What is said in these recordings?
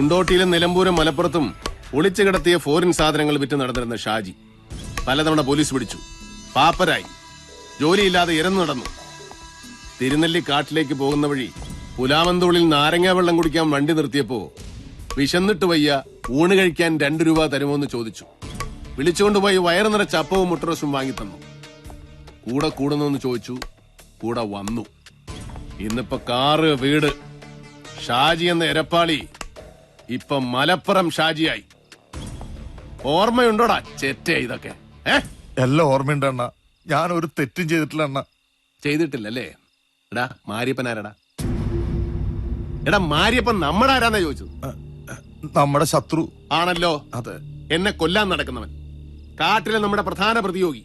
കുണ്ടോട്ടിയിലും നിലമ്പൂരും മലപ്പുറത്തും ഒളിച്ചു കിടത്തിയ ഫോറിൻ സാധനങ്ങൾ വിറ്റ് നടന്നിരുന്ന ഷാജി. പലതവണ പോലീസ് പിടിച്ചു. പാപ്പരായി. ജോലിയില്ലാതെ ഇരന്നു നടന്നു. തിരുനെല്ലി കാട്ടിലേക്ക് പോകുന്ന വഴി പുലാമന്തോളിൽ നാരങ്ങ വെള്ളം കുടിക്കാൻ വണ്ടി നിർത്തിയപ്പോ വിശന്നിട്ട് വയ്യ ഊണ് കഴിക്കാൻ രണ്ടു രൂപ തരുമോ എന്ന് ചോദിച്ചു വിളിച്ചുകൊണ്ടുപോയി വയറു നിറച്ച അപ്പവും മുട്ടറസും വാങ്ങിത്തന്നു. കൂടെ കൂടുന്നു ചോദിച്ചു. കൂടെ വന്നു. ഇന്നിപ്പോ കാറ് വീട്. ഷാജി എന്ന എരപ്പാളി ഇപ്പൊ മലപ്പുറം ഷാജിയായി. ഓർമ്മയുണ്ടോടാ ചെറ്റ ഇതൊക്കെ? ഏ? എല്ലാം ഓർമ്മയുണ്ട് അണ്ണ. ഞാൻ ഒരു തെറ്റും ചെയ്തിട്ടില്ല അണ്ണ. ചെയ്തിട്ടില്ലല്ലേ? എടാ മാരിയപ്പൻ ആരാടാ? എടാ മാരിയപ്പൻ നമ്മുടെ ആരാന്നാ ചോദിച്ചത് നമ്മുടെ ശത്രു. ആണല്ലോ. അതെ. എന്നെ കൊല്ലാൻ നടക്കുന്നവൻ. കാട്ടിലെ നമ്മുടെ പ്രധാന പ്രതിയോഗി.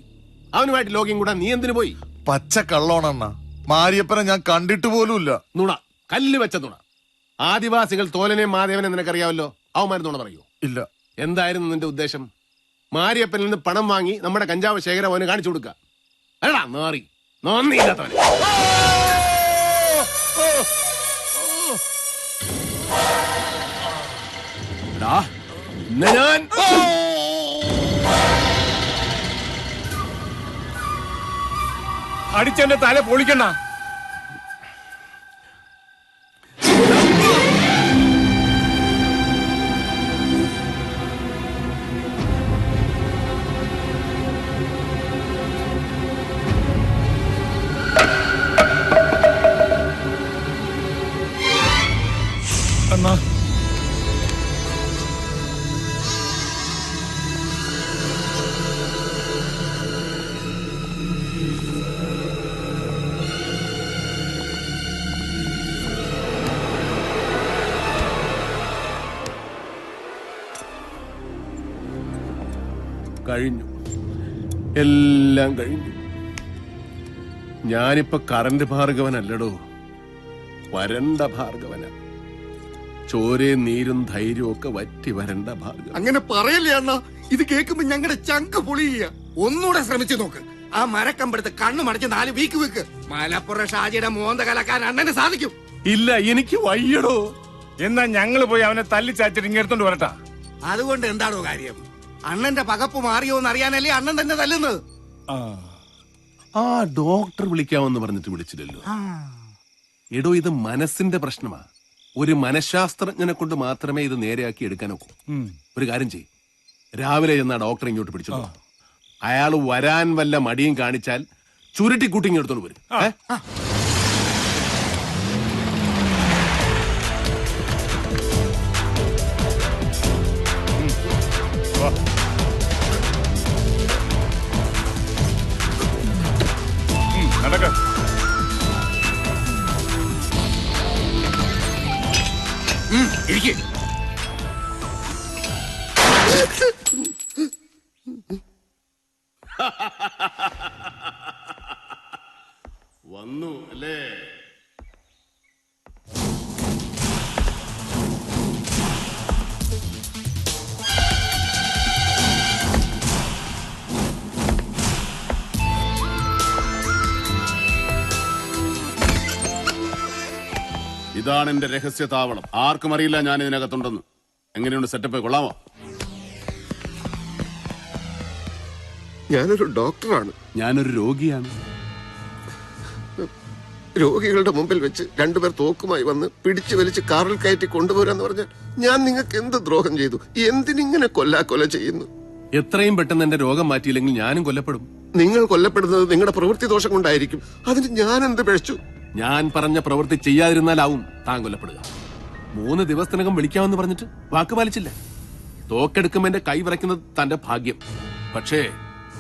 അവനുമായിട്ട് ലോകം കൂടാ നീ എന്തിനു പോയി? പച്ച കള്ളോണ മാരിയപ്പനെ ഞാൻ കണ്ടിട്ട് പോലും ഇല്ല നുണ. കല്ല് വെച്ച നുണ. ആദിവാസികൾ തോലനെ മാധവനെ നിനക്കറിയാവല്ലോ അവന്മാരെന്നോട് പറയൂ? ഇല്ല. എന്തായിരുന്നു നിന്റെ ഉദ്ദേശം? മാരിയപ്പനിൽ നിന്ന് പണം വാങ്ങി നമ്മുടെ കഞ്ചാവ് ശേഖരം അവന് കാണിച്ചു കൊടുക്കുക അല്ലടാ നാറി ഞാൻ അടിച്ചെന്റെ തല പൊളിക്കണ്ട. കഴിഞ്ഞു. എല്ലാം കഴിഞ്ഞു. ഞാനിപ്പോ കറന്റ് ഭാർഗവനല്ലടോ. വരണ്ട ഭാർഗവന. ചോരയും നീരും ധൈര്യവും ഒക്കെ വറ്റി വരണ്ട ഭാർഗവൻ അങ്ങനെ പറയല്ലേ അണ്ണ? ഇത് കേൾക്കുമ്പോ ഞങ്ങളുടെ ചങ്ക് പൊളിയ ഒന്നുകൂടെ ശ്രമിച്ചു നോക്ക്. ആ മരക്കമ്പെടുത്ത് കണ്ണു മടച്ച് നാല് വീക്ക് വെക്ക്. മലപ്പുറം ഷാജിയുടെ മോന്ത കലക്കാൻ അണ്ണന് സാധിക്കും. ഇല്ല എനിക്ക് വയ്യടോ. എന്നാ ഞങ്ങൾ പോയി അവനെ തല്ലിച്ചാച്ചിട്ട് ഇങ്ങനെ എടുത്തോണ്ട് വരട്ടാ. അതുകൊണ്ട് എന്താണോ കാര്യം? അണ്ണന്റെ പകപ്പ് മാറിയോ എന്ന് അറിയാനല്ലേ അണ്ണൻ തന്നെ തല്ലുന്നത്? ആ. ഡോക്ടർ വിളിക്കാമെന്ന് പറഞ്ഞിട്ട് വിളിച്ചില്ലല്ലോ. എടോ ഇത് മനസ്സിന്റെ പ്രശ്നമാ. ഒരു മനഃശാസ്ത്രജ്ഞനെ കൊണ്ട് മാത്രമേ ഇത് നേരെയാക്കി എടുക്കാനൊക്കൂ. ഒരു കാര്യം ചെയ് രാവിലെ ചെന്ന ഡോക്ടർ ഇങ്ങോട്ട് പിടിച്ചോ അയാൾ വരാൻ വല്ല മടിയും കാണിച്ചാൽ ചുരുട്ടിക്കൂട്ടി ഇങ്ങ് എടുത്തോണ്ട് വരും. ഇരിക്കെ ഇതാണ് എന്റെ രഹസ്യ താവളം ആർക്കും അറിയില്ല ഞാൻ ഇതിനകത്തുണ്ടെന്ന്. എങ്ങനെയുണ്ട് സെറ്റപ്പ് കൊള്ളാമോ ഞാനൊരു ഡോക്ടറാണ്. ഞാനൊരു രോഗിയാണ്. രോഗികളുടെ മുമ്പിൽ വെച്ച് രണ്ടുപേർ തോക്കുമായി വന്ന് പിടിച്ചു വലിച്ച് കാറിൽ കയറ്റി കൊണ്ടുപോരാന്ന് പറഞ്ഞാൽ ഞാൻ നിങ്ങൾക്ക് എന്ത് ദ്രോഹം ചെയ്തു? എന്തിനിങ്ങനെ കൊല്ലാ കൊല ചെയ്യുന്നു? എത്രയും പെട്ടെന്ന് എന്റെ രോഗം മാറ്റിയില്ലെങ്കിൽ ഞാനും കൊല്ലപ്പെടും. നിങ്ങൾ കൊല്ലപ്പെടുന്നത് നിങ്ങളുടെ പ്രവൃത്തി ദോഷം കൊണ്ടായിരിക്കും. അതിന് ഞാൻ എന്ത് പിഴച്ചു ഞാൻ പറഞ്ഞ പ്രവൃത്തി ചെയ്യാതിരുന്നാലാവും താൻ കൊല്ലപ്പെടുക മൂന്ന് ദിവസത്തിനകം വിളിക്കാമെന്ന് പറഞ്ഞിട്ട് വാക്ക് പാലിച്ചില്ല. തോക്കെടുക്കുമ്പോ എന്റെ കൈ വിറയ്ക്കുന്നത് തന്റെ ഭാഗ്യം. പക്ഷേ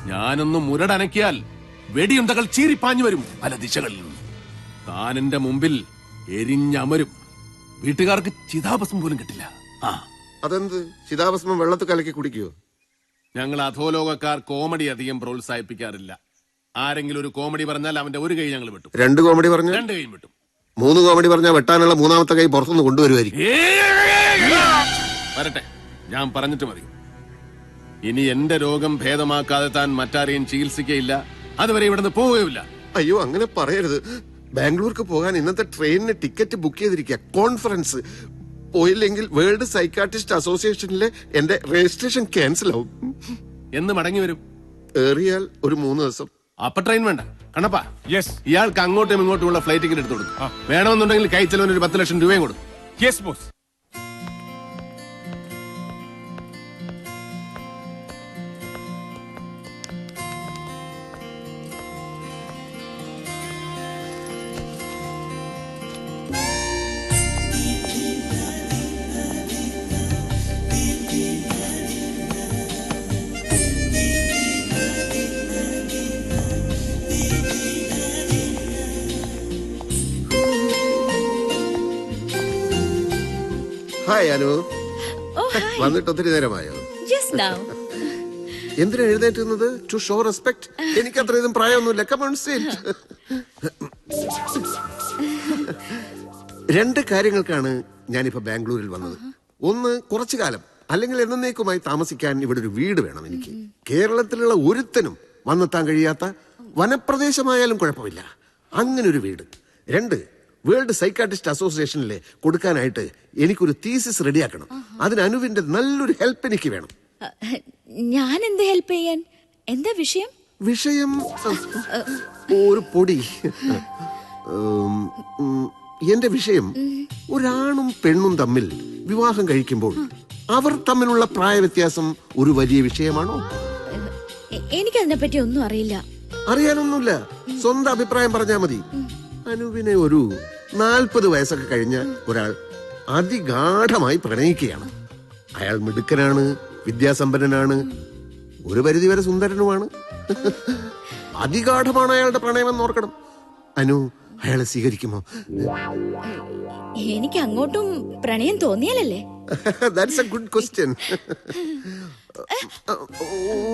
ഞാനൊന്ന് മുരടനക്കിയാൽ വെടിയുണ്ടകൾ ചീറിപ്പാഞ്ഞു വരും പല ദിശകളിലും താൻ എന്റെ മുമ്പിൽ എരിഞ്ഞമരും. വീട്ടുകാർക്ക് ചിതാഭസ്മം പോലും കിട്ടില്ല. ആ. അതെന്ത്? ചിതാഭസ്മം വെള്ളത്തിൽ കലക്കി കുടിക്കുവോ? ഞങ്ങൾ അധോലോകക്കാർ കോമഡി അധികം പ്രോത്സാഹിപ്പിക്കാറില്ല. ആരെങ്കിലും ഒരു കോമഡി പറഞ്ഞാൽ അവന്റെ ഒരു കൈ ഞങ്ങൾ വിട്ടു. രണ്ട് കോമഡി പറഞ്ഞു രണ്ട് കൈയും വെട്ടും. മൂന്ന് കോമഡി പറഞ്ഞാൽ വെട്ടാനുള്ള മൂന്നാമത്തെ കൈ പുറത്തുനിന്ന് കൊണ്ടുവരുമായിരിക്കും. വരട്ടെ. ഞാൻ പറഞ്ഞിട്ട് മതി. ഇനി എന്റെ രോഗം ഭേദമാക്കാതെ താൻ മറ്റാരെയും ചികിത്സിക്കയില്ല. അതുവരെ ഇവിടുന്ന് പോവുകയില്ല അയ്യോ അങ്ങനെ പറയരുത്. ബാംഗ്ലൂർക്ക് പോകാൻ ഇന്നത്തെ ട്രെയിനിന് ടിക്കറ്റ് ബുക്ക് ചെയ്തിരിക്കുക. കോൺഫറൻസ്. പോയില്ലെങ്കിൽ വേൾഡ് സൈക്കാട്രിസ്റ്റ് അസോസിയേഷനിലെ എന്റെ രജിസ്ട്രേഷൻ ക്യാൻസൽ ആവും എന്ന് മടങ്ങി വരും. ഏറിയാൽ ഒരു മൂന്ന് ദിവസം. അപ്പൊ ട്രെയിൻ വേണ്ട. കണ്ണപ്പാ യെസ് ഇയാൾക്ക് അങ്ങോട്ടും ഇങ്ങോട്ടും ഉള്ള ഫ്ലൈറ്റ് ടിക്കറ്റ് എടുത്തു കൊടുക്കും. വേണമെന്നുണ്ടെങ്കിൽ കൈ ചെലവിന് ഒരു പത്ത് ലക്ഷം രൂപയും കൊടുക്കും. Yes boss hi Anu Oh. വന്നിട്ട് ഒത്തിരി നേരമായോ? Just now. എന്തിനാ എഴുന്നേറ്റുന്നത് ടു ഷോ റെസ്പെക്ട് എനിക്ക് അത്രയും പ്രായമൊന്നുമില്ല കമോൺ സീറ്റ് രണ്ട് കാര്യങ്ങൾക്കാണ് ഞാനിപ്പോ ബാംഗ്ലൂരിൽ വന്നത്. ഒന്ന് കുറച്ചു കാലം അല്ലെങ്കിൽ എന്നേക്കുമായി താമസിക്കാൻ ഇവിടെ ഒരു വീട് വേണം എനിക്ക്. കേരളത്തിലുള്ള ഒരുത്തനും വന്നെത്താൻ കഴിയാത്ത വനപ്രദേശമായാലും കുഴപ്പമില്ല. അങ്ങനെ ഒരു വീട്. രണ്ട് വേൾഡ് സൈക്കാട്രിസ്റ്റ് അസോസിയേഷനിൽ കൊടുക്കാനായിട്ട് എനിക്കൊരു തീസിസ് റെഡിയാക്കണം. അതിന് അനുവിന്റെ നല്ലൊരു ഹെൽപ്പ് എനിക്ക് വേണം. ഞാൻ എന്ത് ഹെൽപ്പ് ചെയ്യാൻ? എന്താ വിഷയം? വിഷയം ഒരു പൊടി. എന്റെ വിഷയം ഒരാണും പെണ്ണും തമ്മിൽ വിവാഹം കഴിക്കുമ്പോൾ അവർ തമ്മിലുള്ള പ്രായ വ്യത്യാസം ഒരു വലിയ വിഷയമാണോ? എനിക്ക് എനിക്കതിനെ പറ്റി ഒന്നും അറിയില്ല. അറിയാനൊന്നുമില്ല. സ്വന്തം അഭിപ്രായം പറഞ്ഞാ മതി. അനുവിനെ ഒരു നാൽപ്പത് വയസ്സൊക്കെ കഴിഞ്ഞ ഒരാൾ അതിഗാഠമായി പ്രണയിക്കുകയാണ്. അയാൾ മിടുക്കനാണ് വിദ്യാസമ്പന്നനാണ് ഒരു പരിധി വരെ സുന്ദരനുമാണ്. അതിഗാഠമാണ് അയാളുടെ പ്രണയമെന്ന് ഓർക്കണം. അനു അയാളെ സ്വീകരിക്കുമോ? എനിക്ക് അങ്ങോട്ടും പ്രണയം തോന്നിയാലല്ലേ? ദാറ്റ്സ് എ ഗുഡ് ക്വസ്റ്റ്യൻ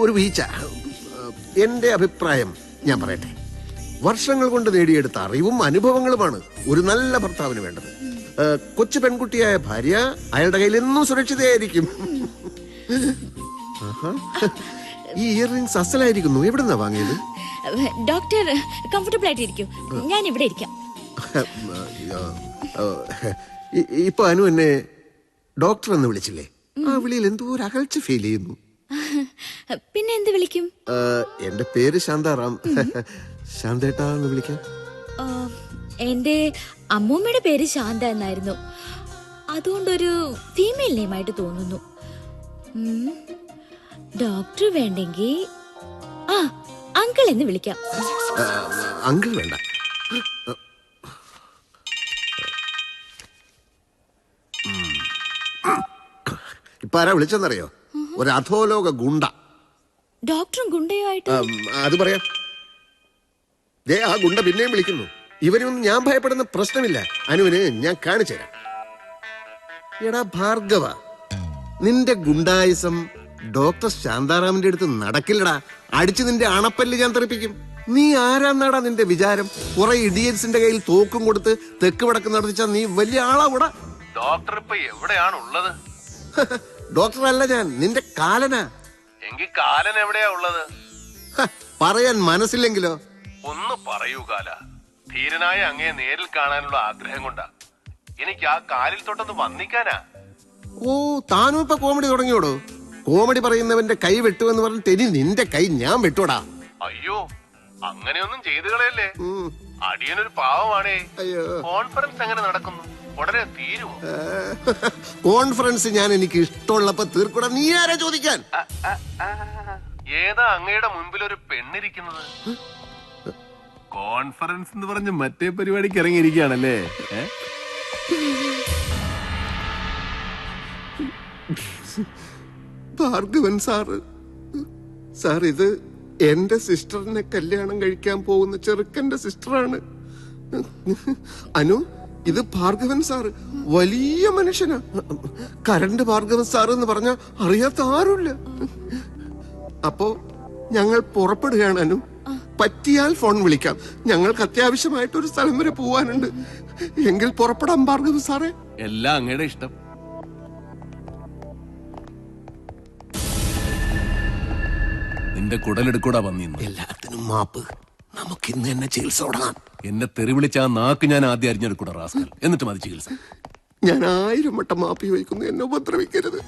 ഒരു വീഴ്ച. എന്റെ അഭിപ്രായം ഞാൻ പറയട്ടെ. വർഷങ്ങൾ കൊണ്ട് നേടിയെടുത്ത അറിവും അനുഭവങ്ങളുമാണ് ഒരു നല്ല ഭർത്താവിന് വേണ്ടത്. കൊച്ചു പെൺകുട്ടിയായ ഭാര്യ അയാളുടെ കയ്യിൽ എന്നും സുരക്ഷിതയായിരിക്കും. ഈ ഇയർ റിംഗ്സ് അസലായിരിക്കുന്നു. നിന്നാ വാങ്ങിയത്? ഡോക്ടർ കംഫർട്ടബിൾ ആയിട്ടിരിക്കും ഞാൻ ഇവിടെ ഇരിക്കാം ഇപ്പൊ അനു എന്നെ ഡോക്ടർ എന്ന് വിളിച്ചില്ലേ? ആ വിളിയിൽ എന്തോ ഒരു അകൽച്ച ഫീൽ ചെയ്യുന്നു. പിന്നെ എന്ത് വിളിക്കും? എന്റെ പേര് ശാന്താറാം. ശാന്തേട്ടാ എന്ന് വിളിക്കാം. ആ, എന്റെ അമ്മൂമ്മയുടെ പേര് ശാന്ത എന്നായിരുന്നു. അതുകൊണ്ടൊരു ഫീമെയിൽ നെയിമായിട്ട് തോന്നുന്നു. ഡോക്ടർ വേണ്ടെങ്കിൽ ആ അങ്കിൾ എന്ന് വിളിക്കാം. അങ്കിൾ വേണ്ട. ഇപ്പൊ ആരാ വിളിച്ചെന്നറിയോ ഒരു അധോലോക ഗുണ്ട. ഡോക്ടറും ഗുണ്ടയുമായിട്ട്? ആയിട്ട് അത് പറയാം. ദേ ആ ഗുണ്ട പിന്നെയും വിളിക്കുന്നു. ഇവരൊന്നും ഞാൻ ഭയപ്പെടുന്ന പ്രശ്നമില്ല. അനുവിന് ഞാൻ കാണിച്ചു തരാം. എടാ ഭാർഗവ നിന്റെ ഗുണ്ടായുസം ഡോക്ടർ ശാന്താറാമിന്റെ അടുത്ത് നടക്കില്ലടാ. അടിച്ച് നിന്റെ അണപ്പല്ല് ഞാൻ തെറിപ്പിക്കും. നീ ആരാന്നാടാ നിന്റെ വിചാരം? കുറെ ഇഡിയൻസിന്റെ കയ്യിൽ തോക്കും കൊടുത്ത് തെക്ക് വടക്ക് നടത്തിച്ചാ നീ വലിയ ആളാവൂടാ? ഡോക്ടർ ഇപ്പൊ എവിടെയാണ് ഉള്ളത് ഡോക്ടർ അല്ല ഞാൻ നിന്റെ കാലനാ. എങ്കിൽ കാലൻ എവിടെയാ ഉള്ളത്? ഹ, പറയാൻ മനസ്സില്ലെങ്കിലോ? ഒന്ന് പറയൂ കാല. ധീരനായ അങ്ങയെ നേരിൽ കാണാനുള്ള ആഗ്രഹം കൊണ്ടാ. എനിക്ക് ആ കാലിൽ തൊട്ടൊന്ന് വന്നിക്കാനാ ഓ താനും ഇപ്പൊ കോമഡി തുടങ്ങിയോടോ? കോമഡി പറയുന്നവന്റെ കൈ വെട്ടുമെന്ന് പറഞ്ഞിട്ട് തെരി നിന്റെ കൈ ഞാൻ വെട്ടോടാ അയ്യോ അങ്ങനെയൊന്നും ചെയ്തു കളയല്ലേ. അടിയനൊരു പാവമാണേ. അയ്യോ. കോൺഫറൻസ് എങ്ങനെ നടക്കുന്നു? ഉടനെ തീരുവോ? കോൺഫറൻസ് ഞാൻ എനിക്ക് ഇഷ്ടമുള്ളപ്പോ തീർക്കൂടാ. നീ ആരാ ചോദിക്കാൻ? ഏതാ അങ്ങയുടെ മുൻപിൽ ഒരു പെണ്ണിരിക്കുന്നത് കോൺഫറൻസ് എന്ന് പറഞ്ഞ് മറ്റേ പരിപാടിക്ക് ഇറങ്ങിയിരിക്കുകയാണല്ലേ? ഭാർഗവൻ സാറ് സാർ ഇത് എന്റെ സിസ്റ്ററിനെ കല്യാണം കഴിക്കാൻ പോകുന്ന ചെറുക്കന്റെ സിസ്റ്ററാണ്. അനു ഇത് ഭാർഗവൻ സാറ് വലിയ മനുഷ്യനാ. കരണ്ട് ഭാർഗവൻ സാർ എന്ന് പറഞ്ഞ അറിയാത്ത ആരുമില്ല. അപ്പോ ഞങ്ങൾ പുറപ്പെടുകയാണ് അനു. പറ്റിയാൽ ഫോൺ വിളിക്കാം. ഞങ്ങൾക്ക് അത്യാവശ്യമായിട്ട് ഒരു സ്ഥലം വരെ പോവാനുണ്ട്. എങ്കിൽ പുറപ്പെടാൻ ഭാർഗവൻ സാറേ. എല്ലാം അങ്ങയുടെ ഇഷ്ടം. നിന്റെ കുടലെടുക്കൂടാ വന്നിന്ന്. എല്ലാത്തിനും മാപ്പ്. നമുക്ക് ഇന്ന് തന്നെ ചികിത്സ തുടങ്ങാം. എന്നെ തെറിവിളിച്ച ആ നാക്ക് ഞാൻ ആദ്യം അരിഞ്ഞെടുക്കൂടാ റാസ്കൽ. എന്നിട്ട് മതി ചികിത്സ. ഞാൻ ആയിരം വട്ടം മാപ്പി വയ്ക്കുന്നു എന്നെ ഉപദ്രവിക്കരുത്.